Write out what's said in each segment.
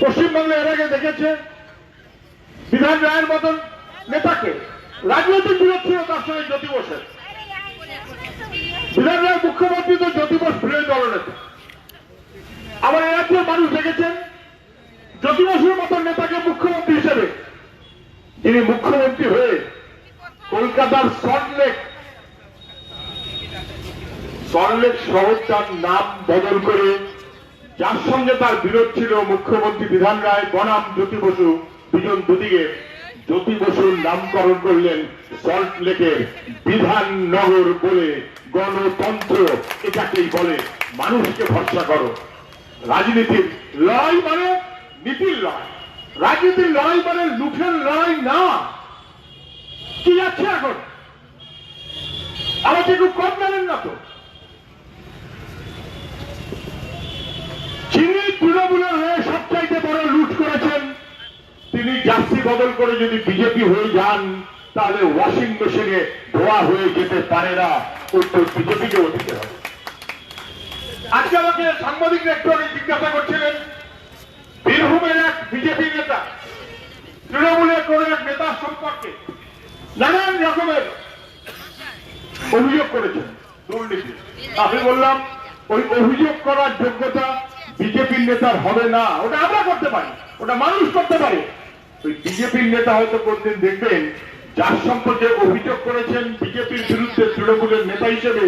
পশ্চিমবাংলা এর আগে দেখেছে বিধান রায়ের মতন নেতাকে। রাজনৈতিক বিরোধ ছিল তার সঙ্গে জ্যোতি বসের। বিধান রায় মুখ্যমন্ত্রী তো জ্যোতি বস প্রিয় দলনেতা আবার এ রাজ্যের মানুষ দেখেছেন জ্যোতি বসুর মতন নেতাকে মুখ্যমন্ত্রী হিসেবে। যিনি মুখ্যমন্ত্রী হয়ে কলকাতার সল্টলেক সল্টলেক শহরটার নাম বদল করে যার সঙ্গে তার বিরোধ ছিল মুখ্যমন্ত্রী বিধান রায়, বনাম জ্যোতি বসু, দুজন দুদিকে জ্যোতি বসুর নামকরণ করলেন সল্ট লেকের বিধাননগর বলে গণতন্ত্র এটাকেই বলে। মানুষকে ভরসা করো। রাজনীতির লড়াই মানে নীতির লড়াই। রাজনীতির লড়াই মানে লুঠের লড়াই না। কি যাচ্ছে এখন? আমাকে একটু কম জানেন না তো? যিনি তৃণমূলের হয়ে সবচাইতে বড় লুট করেছেন, তিনি জার্সি বদল করে যদি বিজেপি হয়ে যান, তাহলে ওয়াশিং মেশিনে ধোয়া হয়ে যেতে পারে না দিতে হবে। আজকে আমাকে একটু জিজ্ঞাসা করছিলেন, বীরভূমের এক বিজেপি নেতা, তৃণমূলের কোন এক নেতার সম্পর্কে নানান রকমের অভিযোগ করেছেন, দুর্নীতি। আমি বললাম, ওই অভিযোগ করার যোগ্যতা বিজেপির নেতার হবে না, ওটা আমরা করতে পারি, ওটা মানুষ করতে পারে। ওই বিজেপির নেতা হয়তো কোনদিন দেখবেন, যার সম্পর্কে অভিযোগ করেছেন বিজেপির বিরুদ্ধে তৃণমূলের নেতা হিসেবে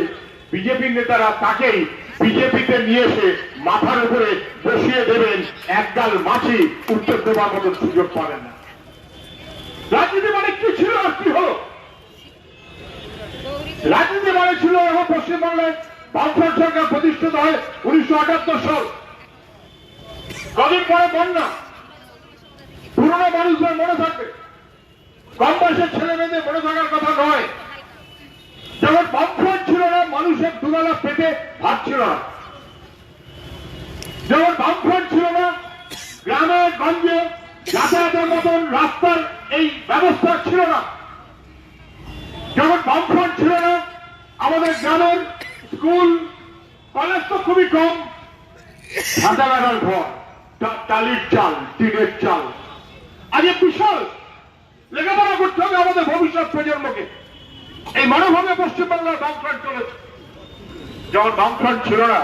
বিজেপির নেতারা তাকেই বিজেপিতে নিয়ে এসে মাথার উপরে বসিয়ে দেবেন, একগাল মাছি উত্তর দেওয়ার মতো সুযোগ পাবেন না। রাজনীতি মানে কি ছিল আর কি হলো? রাজনীতি মানে ছিল এখন পশ্চিমবাংলায় বামফ্রন্ট সরকার প্রতিষ্ঠিত হয় উনিশশো আটাত্তর সাল। কদিন পরে বন্যা। পুরনো মানুষদের মনে থাকবে কম বয়সের ছেলে মেয়েদের মনে থাকার কথা নয়। যখন বামফ্রন্ট ছিল না, মানুষের দুবেলা পেটে ভাত ছিল না। যখন বামফ্রন্ট ছিল না গ্রামে গঞ্জে যাতায়াতের মতন রাস্তার এই ব্যবস্থা ছিল না। যখন বামফ্রন্ট ছিল না, আমাদের গ্রামের স্কুল, কলেজ তো খুবই কম। ঠান্ডা লাগার ঘর চাল চাল। আজ এ বিশাল লেখাপড়া করতে হবে আমাদের ভবিষ্যৎ প্রজন্মকে। এই মনোভাবে পশ্চিমবাংলার চলেছে। যখন ছিল না,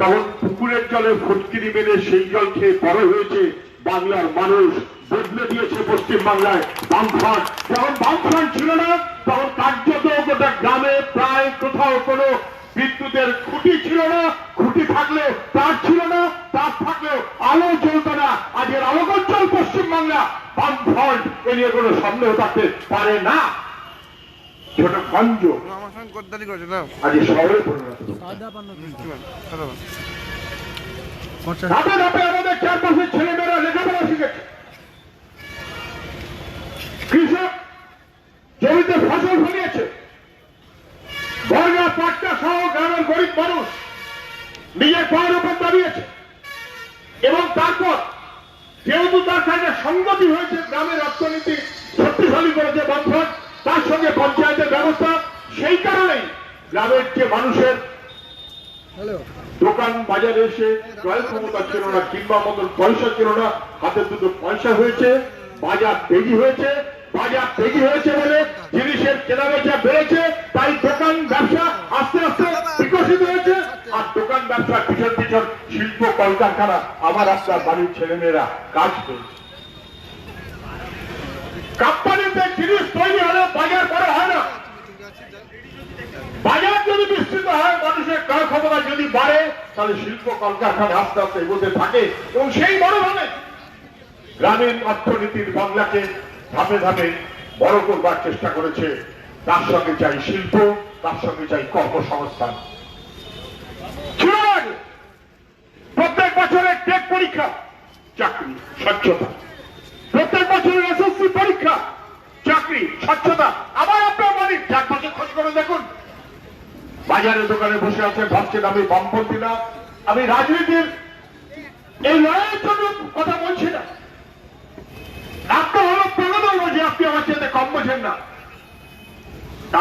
তখন পুকুরের জলে ফুটকিরি মেরে সেই জল খেয়ে বড় হয়েছে বাংলার মানুষ। বদলে দিয়েছে পশ্চিম বাংলায় বামফ্রন্ট। যখন বামফ্রন্ট ছিল না, তখন কার্যত গোটা গ্রামে প্রায় কোথাও কোনো বিদ্যুতের খুঁটি ছিল না খুঁটি থাকলেও তার ছিল না তার থাকলেও আলো জ্বলত না। আজকের আলোকঞ্চল পশ্চিম বাংলা বামফ্রন্ট এ নিয়ে কোনো সন্দেহ থাকতে পারে না। ছোট গঞ্জ। আমার সঙ্গে গদ্দারি করেছে না আজ শহরে পরিণত ধাপে ধাপে আমাদের চারপাশের ছেলেমেয়েরা লেখাপড়া শিখেছে। কৃষক সংগতি হয়েছে গ্রামের অর্থনীতি শক্তিশালী করেছে বন্ধন তার সঙ্গে পঞ্চায়েতের ব্যবস্থা। সেই কারণেই গ্রামের যে মানুষের দোকান বাজারে এসে ক্রয় ক্ষমতা ছিল না কিংবা মতন পয়সা ছিল না হাতে দুটো পয়সা হয়েছে বাজার তেজি হয়েছে বাজার তেজি হয়েছে বলে জিনিসের কেনাবেচা বেড়েছে তাই দোকান ব্যবসা আস্তে আস্তে বিকশিত হয়েছে আর দোকান ব্যবসা পিছন পিছন শিল্প কলকারখানা আমার আপনার বাড়ির ছেলেমেয়েরা কাজ পেয়েছে কোম্পানিতে জিনিস তৈরি হলে বাজার বড় হয় না। বাজার যদি বিস্তৃত হয়, মানুষের ক্রয় ক্ষমতা যদি বাড়ে, তাহলে শিল্প, কলকারখানা আস্তে আস্তে এগোতে থাকে এবং সেই বড়ভাবে গ্রামীণ অর্থনীতির বাংলাকে ধাপে ধাপে বড় করবার চেষ্টা করেছে। তার সঙ্গে চাই শিল্প, তার সঙ্গে চাই কর্মসংস্থান। প্রত্যেক বছরের টেক পরীক্ষা, চাকরি, স্বচ্ছতা। বছরের এসএসসি পরীক্ষা চাকরি স্বচ্ছতা আবার আপনার বাড়ির চারপাশে খোঁজ করে দেখুন। বাজারে দোকানে বসে আছে ভাবছেন আমি বামপন্থী না। আমি রাজনীতির এই লড়াইয়ের জন্য কথা বলছি না। আপনার হলো প্রণোদন যে আপনি আমার চেয়ে কম বোঝেন না।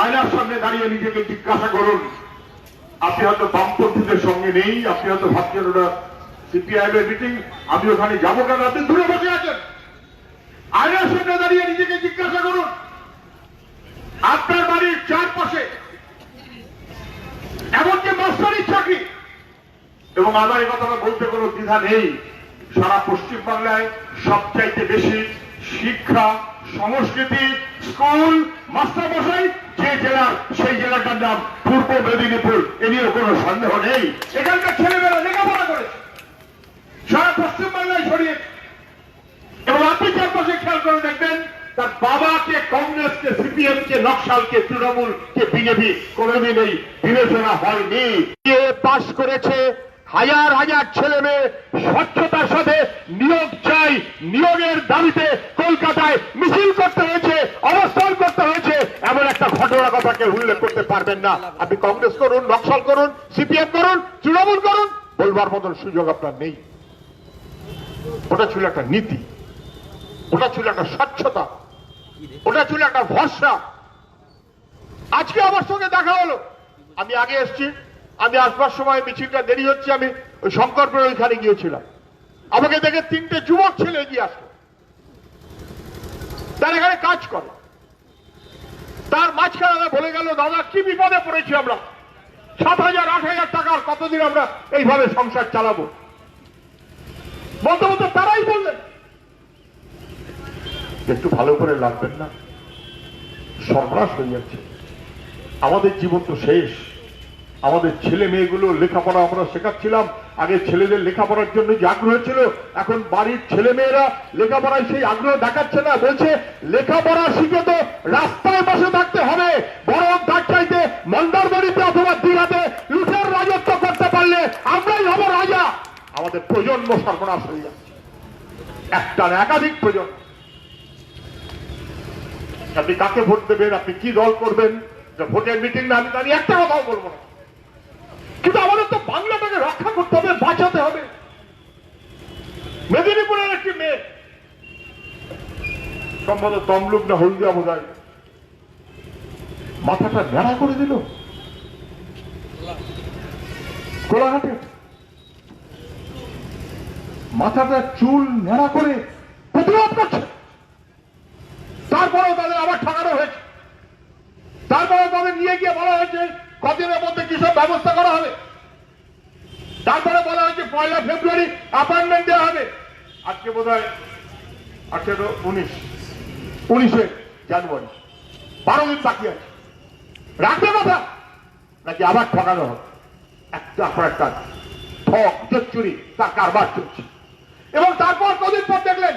আয়নার সামনে দাঁড়িয়ে নিজেকে জিজ্ঞাসা করুন। আপনি হয়তো বামপন্থীদের সঙ্গে নেই আপনি হয়তো ভাবছেন ওরা সিপিআইএম এর মিটিং আমি ওখানে যাব কেন? আপনি দূরে বসে আছেন। আয়নার সামনে দাঁড়িয়ে নিজেকে জিজ্ঞাসা করুন। আপনার বাড়ির চারপাশে এমনকি মাস্টারির চাকরি এবং আমার এই কথাটা বলতে কোনো দ্বিধা নেই। সারা পশ্চিমবাংলায় সবচাইতে বেশি শিক্ষা, সংস্কৃতি, স্কুল, মাস্টারমশাই যে জেলার, সেই জেলাটার নাম পূর্ব মেদিনীপুর। এ নিয়ে কোনো সন্দেহ নেই। এখানকার ছেলেমেয়েরা লেখাপড়া করেছে। সারা পশ্চিমবাংলায় ছড়িয়ে কে নকশালকে তৃণমূল কে বিজেপি কোনোদিন এই বিবেচনা হয়নি। পাশ করেছে হাজার হাজার ছেলে মেয়ে স্বচ্ছতার সাথে নিয়োগ চাই। নিয়োগের দাবিতে কলকাতায় মিছিল করতে হয়েছে, অবস্থান করতে হয়েছে। এমন একটা ঘটনা কথাকে উল্লেখ করতে পারবেন না। আপনি কংগ্রেস করুন, নকশাল করুন, সিপিএম করুন, তৃণমূল করুন, বলবার মতন সুযোগ আপনার নেই। ওটা ছিল একটা নীতি, ওটা ছিল একটা স্বচ্ছতা, ওটা ছিল একটা ভরসা। আজকে আমার সঙ্গে দেখা হলো। আমি আগে এসেছি, আমি আসবার সময় মিছিলটা দেরি হচ্ছে, আমি ওই শঙ্করপুরের ওইখানে গিয়েছিলাম। আমাকে দেখে তিনটে যুবক ছেলে এগিয়ে আসলো। তার এখানে কাজ করে। তার মাঝখানে বলে গেল, দাদা, কি বিপদে পড়েছি আমরা? সাত হাজার, আট হাজার টাকার কতদিন আমরা এইভাবে সংসার চালাবো? বলতে বলতে তারাই বললেন, একটু ভালো করে লাগবেন না? সর্বনাশ হয়ে যাচ্ছে। আমাদের জীবন তো শেষ। আমাদের ছেলে মেয়েগুলো লেখাপড়া আমরা শেখাচ্ছিলাম। আগে ছেলেদের লেখাপড়ার জন্য যে আগ্রহ ছিল, এখন বাড়ির ছেলে মেয়েরা লেখাপড়ায় সেই আগ্রহ দেখাচ্ছে না। বলছে, লেখাপড়া শিখে তো রাস্তায় বসে থাকতে হবে। তার চাইতে মন্দারমণিতে অথবা দীঘাতে লুটের রাজত্ব করতে পারলে আমরাই হব রাজা। আমাদের প্রজন্ম সর্বনাশ হয়ে যাচ্ছে। একটা না একাধিক প্রজন্ম। আপনি কাকে ভোট দেবেন? আপনি কি দল করবেন? ভোটের মিটিং না, আমি একটা কথাও বলব না। কিন্তু আমাদের তো বাংলাটাকে রক্ষা করতে হবে, বাঁচাতে হবে। মেদিনীপুরের একটি মেয়ে, সম্ভবত তমলুক না হলদিয়া বোধ মাথাটা ন্যাড়া করে দিল। কোলাঘাটে, মাথাটা চুল ন্যাড়া করে প্রতিবাদ করছে। তারপরেও তাদের আবার ঠকানো হয়েছে। তারপরে তাদের নিয়ে গিয়ে বলা হয়েছে, কদিনের মধ্যে কিসব ব্যবস্থা করা হবে? তারপরে বলা হয়েছে, পয়লা ফেব্রুয়ারি অ্যাপয়েন্টমেন্ট দেওয়া হবে। আজকে বোধ হয় আঠেরো উনিশ, উনিশে জানুয়ারি। বারো দিন বাকি আছে। রাখবে কথা? নাকি আবার ঠকানো হবে? একটা পর একটা ঠক চচ্চুরি তার কারবার চলছে। এবং তারপর কদিন পর দেখলেন,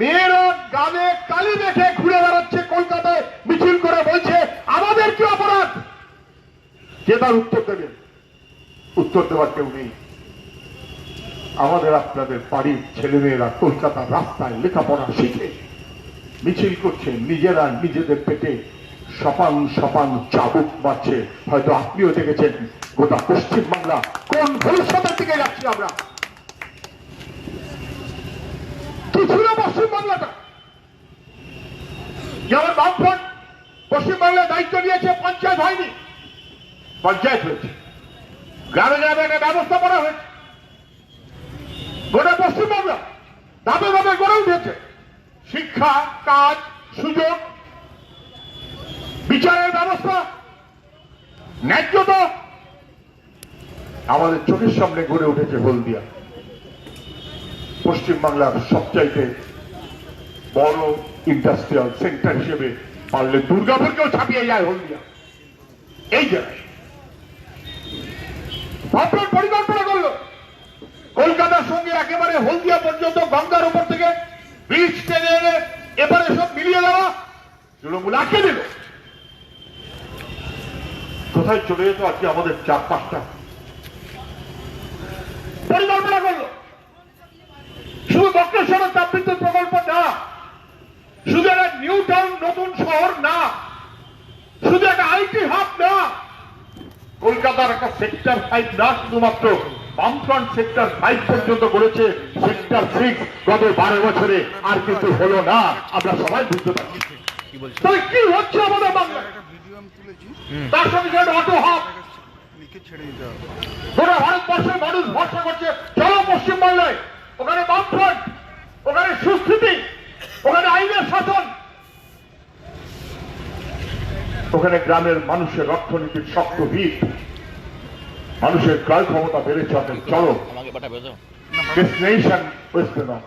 মেয়েরা গালে কালি মেখে ঘুরে বেড়াচ্ছে কলকাতায় মিছিল করে বলছে আমাদের কি অপরাধ কে তার উত্তর দেবেন, উত্তর দেওয়ার কেউ নেই। আমাদের আপনাদের বাড়ির ছেলেমেয়েরা কলকাতার রাস্তায় লেখাপড়া শিখে, মিছিল করছে, নিজেরা নিজেদের পেটে সপাং সপাং চাবুক মারছে। হয়তো আপনিও দেখেছেন গোটা পশ্চিমবাংলা। কোন ভবিষ্যতের দিকে যাচ্ছি আমরা? কি ছিল পশ্চিমবাংলাটা? যেমন বামফ্রন্ট পশ্চিমবাংলার দায়িত্ব নিয়েছে পঞ্চায়েত হয়নি পঞ্চায়েত হয়েছে। গ্রামে গ্রামে একটা ব্যবস্থা করা হয়েছে। গোটা পশ্চিমবঙ্গ ধাপে ধাপে গড়ে উঠেছে। শিক্ষা, কাজ, সুযোগ, বিচারের ব্যবস্থা, ন্যায্যতা আমাদের চোখের সামনে গড়ে উঠেছে হলদিয়া। পশ্চিমবাংলার সবচাইতে বড় ইন্ডাস্ট্রিয়াল সেন্টার হিসেবে পারলে দুর্গাপুরকেও ছাপিয়ে যায় হলদিয়া। এই জায়গায় ভাবনার পরিকল্পনা করল। কলকাতার সঙ্গে একেবারে হলদিয়া পর্যন্ত গঙ্গার উপর থেকে ব্রিজ টেনে এনে এবারে সব মিলিয়ে দেওয়া। তৃণমূল আটকে দিল। কোথায় চলে যেত আজকে আমাদের চার পাঁচটা পরিকল্পনা করল। শুধু দক্ষেশ্বরের তাপবিদ্যুৎ প্রকল্প না শুধু একটা নিউ টাউন নতুন শহর না শুধু একটা আইটি হাব না কলকাতার একটা সেক্টর ফাইভ না শুধুমাত্র। বামফ্রন্ট সেক্টর ফাইভ পর্যন্ত করেছে সেক্টর সিক্স গত বারো বছরে। আর কিন্তু হলো না। আমরা সবাই বুঝতে পারছি। তাহলে কি হচ্ছে আমাদের বাংলায়? একটা ভিডিও আমি তুলেছি। তার সঙ্গে সঙ্গে অটো হাব মালিককে ছেড়ে দিতে হবে। গোটা ভারতবর্ষের মানুষ ভরসা করছে চলো পশ্চিমবাংলায়। ওখানে বামফ্রন্ট ওখানে সুস্থিতি ওখানে আইনের শাসন। ওখানে গ্রামের মানুষের অর্থনীতির শক্ত ভিত। মানুষের ক্রয় ক্ষমতা বেড়েছে অনেক চলো। ডেস্টিনেশন ওয়েস্ট বেঙ্গল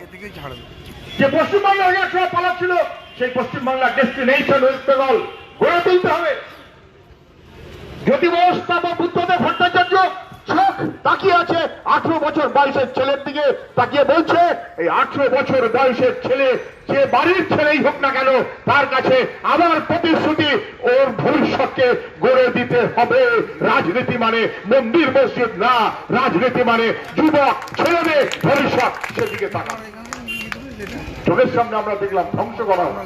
যে পশ্চিমবাংলা হয়ে পালাচ্ছিল সেই পশ্চিমবাংলার ডেস্টিনেশন ওয়েস্ট বেঙ্গল গড়ে তুলতে হবে। যদি ব্যবস্থা বা বুদ্ধদেব ভট্টাচার্য চোখ তাকিয়ে আছে আঠারো বছর বয়সের ছেলের দিকে। তাকিয়ে বলছে, এই আঠারো বছর বয়সের ছেলে যে বাড়ির ছেলেই হোক না কেন, তার কাছে আমার প্রতিশ্রুতি ওর ভবিষ্যৎকে গড়ে দিতে হবে। রাজনীতি মানে মন্দির মসজিদ না, রাজনীতি মানে যুবক ছেলেদের ভবিষ্যৎ সেদিকে তাকানো। চোখের সামনে আমরা দেখলাম ধ্বংস করা হলো।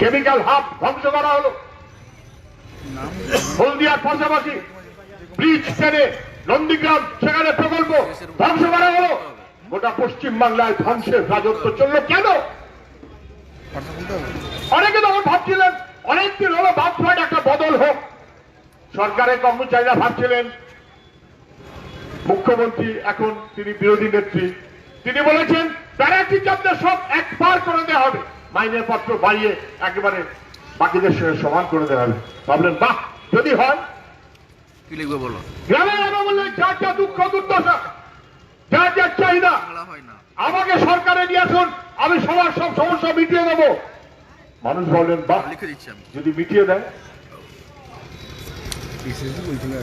কেমিক্যাল হাব ধ্বংস করা হলো। হলদিয়ার পাশাপাশি ব্রিজ টেনে নন্দীগ্রাম, সেখানে প্রকল্প ধ্বংস করা হলো। গোটা পশ্চিম বাংলায় ধ্বংসের রাজত্ব চলল কেন? অনেকে তখন ভাবছিলেন, অনেকদিন হলো বামফ্রন্ট একটা বদল হোক। সরকারের কর্মচারীরা ভাবছিলেন, মুখ্যমন্ত্রী এখন তিনি বিরোধী নেত্রী। তিনি বলেছেন প্যারা টিচারদের সব এক পার করে দেওয়া হবে। মাইনের পত্র বাড়িয়ে একেবারে বাকিদের সঙ্গে সমান করে দেওয়া হবে। ভাবলেন, বাহ, যদি হয় কি লিখবে বলো? গ্রামের গ্রামে বললে যার যা দুঃখ দুর্দশা যার যার চাহিদা আমাকে সরকারে নিয়ে আসুন আমি সবার সব সমস্যা মিটিয়ে দেবো। মানুষ বললেন বা লিখে দিচ্ছি আমি। যদি মিটিয়ে দেয়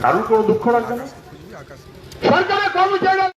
কারোর কোনো দুঃখ রাখবে না? সরকারের কর্মচারীরা